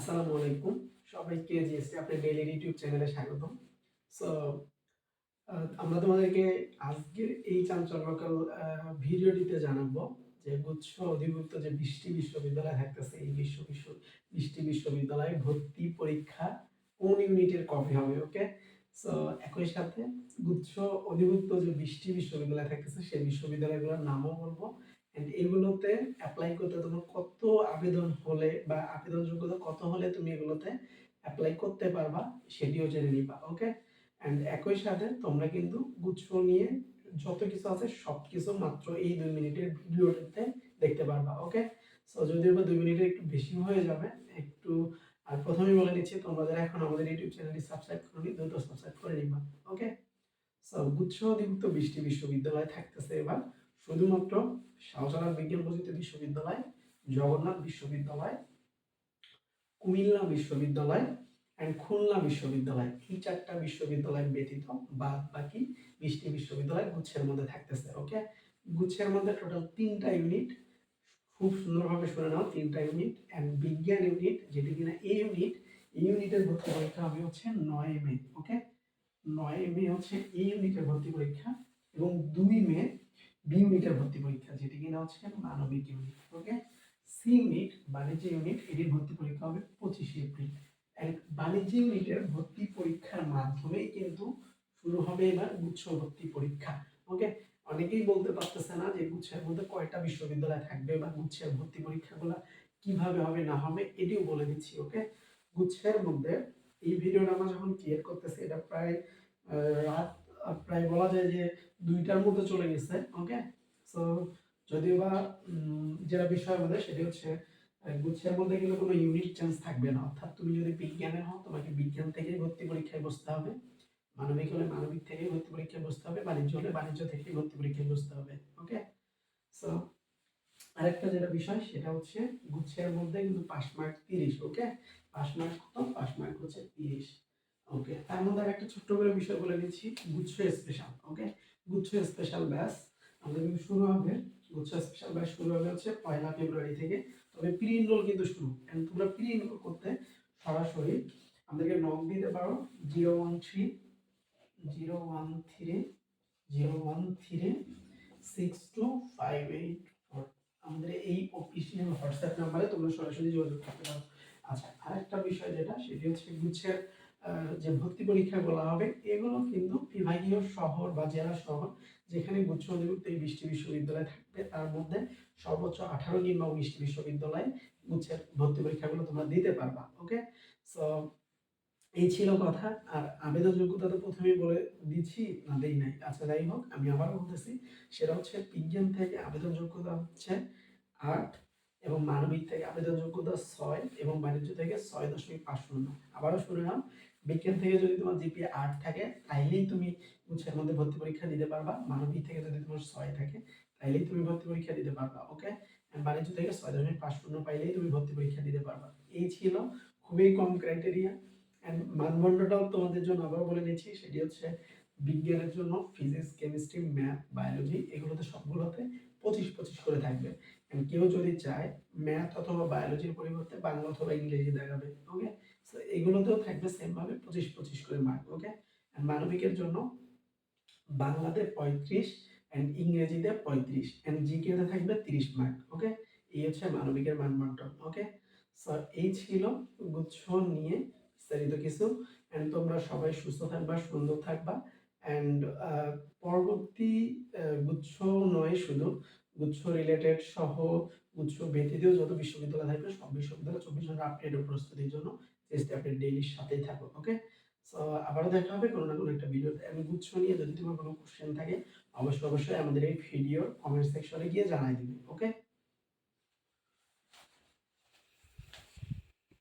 আসসালামু আলাইকুম। সবাইকে জিএসটি আপনার ডেইলি ইউটিউব চ্যানেলে স্বাগতম। সো আমরা তোমাদেরকে আজকের এই চাঞ্চল্যকর ভিডিওটিতে জানাব যে গুচ্ছ অধিভুক্ত যে বৃষ্টি বিশ্ববিদ্যালয় থাকতেছে, এই বিশ্ব বিশ্ব বৃষ্টি বিশ্ববিদ্যালয়ে ভর্তি পরীক্ষা কোন ইউনিটের কবে হবে ওকে সো একই সাথে গুচ্ছ অধিভুক্ত যে বৃষ্টি বিশ্ববিদ্যালয় থাকতেছে, সেই বিশ্ববিদ্যালয়গুলোর নামও বলব। এগুলোতে অ্যাপ্লাই করতে তোমার কত আবেদন হলে বা আবেদন যোগ্যতা কত হলে তুমি এগুলোতে অ্যাপ্লাই করতে পারবা, সেটিও জেনে নিবা ওকে অ্যান্ড একই সাথে তোমরা কিন্তু গুচ্ছ নিয়ে যত কিছু আছে সব কিছু মাত্র এই দুই মিনিটের ভিডিওটাতে দেখতে পারবা ওকে সো যদিও বা দুই মিনিটের একটু বেশি হয়ে যাবে, একটু, আর প্রথমেই বলে নিচ্ছি, তোমরা যারা এখন আমাদের ইউটিউব চ্যানেলটি সাবস্ক্রাইব করনি, দ্রুত সাবস্ক্রাইব করে নিবা ওকে সো গুচ্ছ অধিভুক্ত বৃষ্টি বিশ্ববিদ্যালয় থাকতেছে এবার। শুধুমাত্র শাহজালাল বিজ্ঞান প্রযুক্তি বিশ্ববিদ্যালয়, জগন্নাথ বিশ্ববিদ্যালয়, কুমিল্লা বিশ্ববিদ্যালয় অ্যান্ড খুলনা বিশ্ববিদ্যালয়। এই চারটা বিশ্ববিদ্যালয় ব্যতীত বাদ বাকি বৃষ্টি বিশ্ববিদ্যালয় গুচ্ছের মধ্যে থাকতেছে ওকে গুচ্ছের মধ্যে টোটাল তিনটা ইউনিট খুব সুন্দরভাবে শুনে নাও, তিনটা ইউনিট অ্যান্ড বিজ্ঞান ইউনিট যেটি কিনা এই ইউনিট এই ইউনিটের ভর্তি পরীক্ষা হবে হচ্ছে নয় মে ওকে নয় মে হচ্ছে এই ইউনিটের ভর্তি পরীক্ষা এবং দুই মে বি ইউনিটের ভর্তি পরীক্ষা, যেটি কিনা হচ্ছে মানবিক ইউনিট ওকে সি ইউনিট বাণিজ্য ইউনিট এটির ভর্তি পরীক্ষা হবে পঁচিশে এপ্রিল। বাণিজ্য ইউনিটের ভর্তি পরীক্ষার মাধ্যমেই কিন্তু শুরু হবে এবার গুচ্ছ ভর্তি পরীক্ষা ওকে অনেকেই বলতে পারতেছে না যে গুচ্ছের মধ্যে কয়টা বিশ্ববিদ্যালয় থাকবে বা গুচ্ছের ভর্তি পরীক্ষাগুলো কীভাবে হবে, না হবে, এটিও বলে দিচ্ছি ওকে গুচ্ছের মধ্যে এই ভিডিওটা আমরা যখন ক্লিয়ার করতেছি, এটা প্রায় রাত প্রায় বলা যায় যে দুইটার মধ্যে চলে গেছে ওকে সো যদিও বা যেটা বিষয় আমাদের, সেটি হচ্ছে গুচ্ছের মধ্যে কিন্তু কোনো ইউনিট চান্স থাকবে না। অর্থাৎ তুমি যদি বিজ্ঞানের হও, তোমাকে বিজ্ঞান থেকেই ভর্তি পরীক্ষায় বসতে হবে। মানবিক হলে মানবিক থেকেই ভর্তি পরীক্ষায় বসতে হবে। বাণিজ্য হলে বাণিজ্য থেকেই ভর্তি পরীক্ষায় বসতে হবে ওকে সো আরেকটা যেটা বিষয়, সেটা হচ্ছে গুচ্ছের মধ্যে কিন্তু পাস মার্ক তিরিশ ওকে পাস মার্ক কত? পাস মার্ক হচ্ছে তিরিশ। ওকে তার মধ্যে আরেকটা ছোট্ট করে বিষয় বলে দিচ্ছি, গুচ্ছ স্পেশাল ওকে গুচ্ছ স্পেশাল ব্যাস আমাদের কিন্তু শুরু হবে। গুচ্ছ স্পেশাল ব্যাচ শুরু হবে হচ্ছে পয়লা ফেব্রুয়ারি থেকে। তবে প্রি এনরোল কিন্তু শুরু and তোমরা প্রি এনরোল করতে সরাসরি আমাদেরকে নক দিতে পারো zero one three zero one three zero one three six two five eight four আমাদের এই অফিসিয়াল হোয়াটসঅ্যাপ নাম্বারে তোমরা সরাসরি যোগাযোগ করতে পারো। আচ্ছা আরেকটা বিষয় যেটা, সেটি হচ্ছে গুচ্ছের যে ভর্তি পরীক্ষা বলা হবে, এগুলো কিন্তু বিভাগীয় শহর বা জেলা শহর যেখানে গুচ্ছ অধিভুক্ত এই বৃষ্টি বিশ্ববিদ্যালয় থাকবে, তার মধ্যে সর্বোচ্চ আঠারো কিংবা উনিশটি বিশ্ববিদ্যালয় গুচ্ছের ভর্তি পরীক্ষাগুলো তোমরা দিতে পারবা ওকে সো এই ছিল কথা, আর আবেদন যোগ্যতা তো প্রথমেই বলে দিচ্ছি, না দেই নাই। আচ্ছা যাই হোক, আমি আবার বলতেছি, সেটা হচ্ছে বিজ্ঞান থেকে আবেদন যোগ্যতা হচ্ছে আট এবং মানবিক থেকে আবেদন যোগ্যতা ছয় এবং বাণিজ্য থেকে ছয় দশমিক পাঁচ শূন্য। আবারও শুনে নাও বিজ্ঞান থেকে যদি তোমার জিপিএ আট থাকে, তাইলেই তুমি গুচ্ছের মধ্যে ভর্তি পরীক্ষা দিতে পারবা। মানবিক থেকে যদি তোমার ছয় থাকে, তাইলেই তুমি ভর্তি পরীক্ষা দিতে পারবা ওকে বাণিজ্য থেকে ছয় দশমিক পাঁচ শূন্য পাইলেই তুমি ভর্তি পরীক্ষা দিতে পারবা। এই ছিল খুবই কম ক্রাইটেরিয়া অ্যান্ড মানদণ্ডটাও তোমাদের জন্য আবার বলে নিচ্ছি, সেটি হচ্ছে বিজ্ঞানের জন্য ফিজিক্স কেমিস্ট্রি ম্যাথ বায়োলজি এগুলোতে সবগুলোতে পঁচিশ পঁচিশ করে থাকবে। কেউ যদি চায় ম্যাথ অথবা বায়োলজির পরিবর্তে বাংলা অথবা ইংরেজি দেখাবে ওকে এগুলোতেও থাকবে সেম ভাবে পঁচিশ পঁচিশ করে মার্ক ওকে মানবিকের জন্য বাংলাতে পঁয়ত্রিশ অ্যান্ড ইংরেজিতে পঁয়ত্রিশ অ্যান্ড জিকেতে থাকবে তিরিশ মার্ক ওকে এই হচ্ছে মানবিকের মানবন্টন ওকে সো এই ছিল গুচ্ছ নিয়ে বিস্তারিত কিছু অ্যান্ড তোমরা সবাই সুস্থ থাকবা, সুন্দর থাকবা অ্যান্ড পরবর্তী গুচ্ছ নয় শুধু গুচ্ছ রিলেটেড সহ গুচ্ছ ব্যতীত যত বিশ্ববিদ্যালয় থাকবে, সব বিশ্ববিদ্যালয় চব্বিশ ঘণ্টা আপডেট ও প্রস্তুতির জন্য চেষ্টা আপনি ডেইলির সাথেই থাকো ওকে সো আবারও দেখা হবে কোনো না কোনো একটা ভিডিওতে আমি গুচ্ছ নিয়ে যদি তোমার কোনো কোশ্চেন থাকে, অবশ্যই অবশ্যই আমাদের এই ভিডিওর কমেন্ট সেকশনে গিয়ে জানাই দিবে ওকে